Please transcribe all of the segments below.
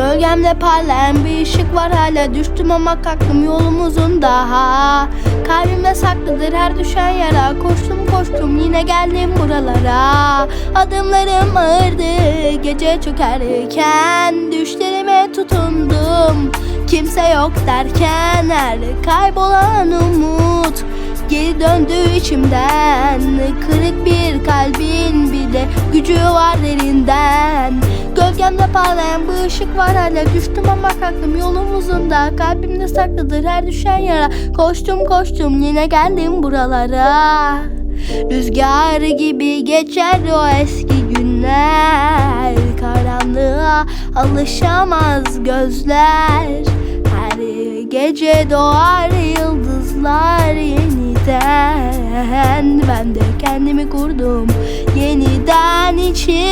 Gölgemde parlayan bir ışık var hala Düştüm ama kalktım yolumuzun daha. Kalbimde saklıdır her düşen yara Koştum koştum yine geldim buralara. Adımlarım ağırdı gece çökerken Düşlerime tutundum. Kimse yok derken her kaybolan umut Geri döndü içimden. Kırık bir kalbin bile gücü var derinden Gölgemde parlayan bir ışık var hala. Düştüm ama kalktım yolum uzunda. Kalbimde saklıdır her düşen yara. Koştum koştum yine geldim buralara. Rüzgar gibi geçer o eski günler. Karanlığa alışamaz gözler. Her gece doğar yıldızlar yeniden. Ben de kendimi kurdum yeniden içimden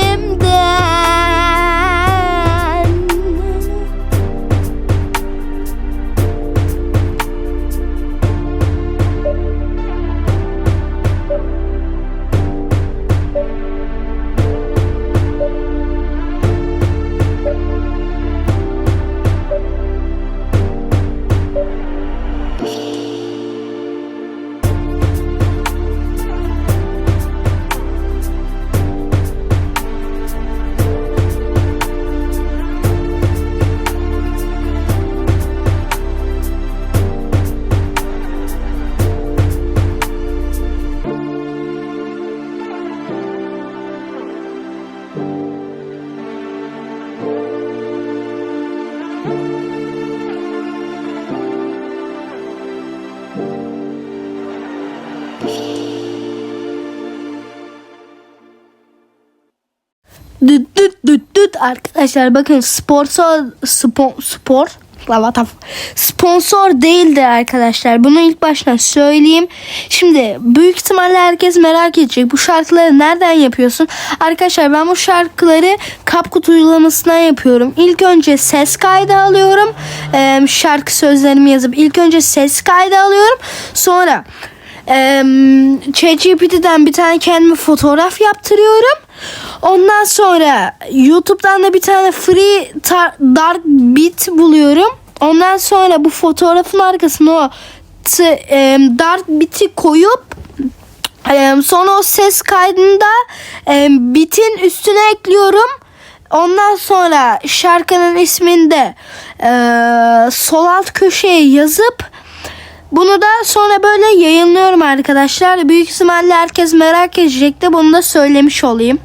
Düt düt düt düt arkadaşlar bakın sponsor spon, spor Lavata sponsor değildir arkadaşlar. Bunu ilk baştan söyleyeyim. Şimdi büyük ihtimalle herkes merak edecek. Bu şarkıları nereden yapıyorsun? Arkadaşlar ben bu şarkıları Kapkut uygulamasından yapıyorum. İlk önce ses kaydı alıyorum. Ee, şarkı sözlerimi yazıp ilk önce ses kaydı alıyorum. Sonra ee, ChatGPT'den bir tane kendime fotoğraf yaptırıyorum. Ondan sonra YouTube'dan da bir tane free dark beat buluyorum. Ondan sonra bu fotoğrafın arkasına o e, dark beat'i koyup e, sonra o ses kaydında e, beat'in üstüne ekliyorum. Ondan sonra şarkının isminde e, sol alt köşeye yazıp bunu da sonra böyle yayınlıyorum arkadaşlar. Büyük ihtimalle herkes merak edecekti. Bunu da söylemiş olayım.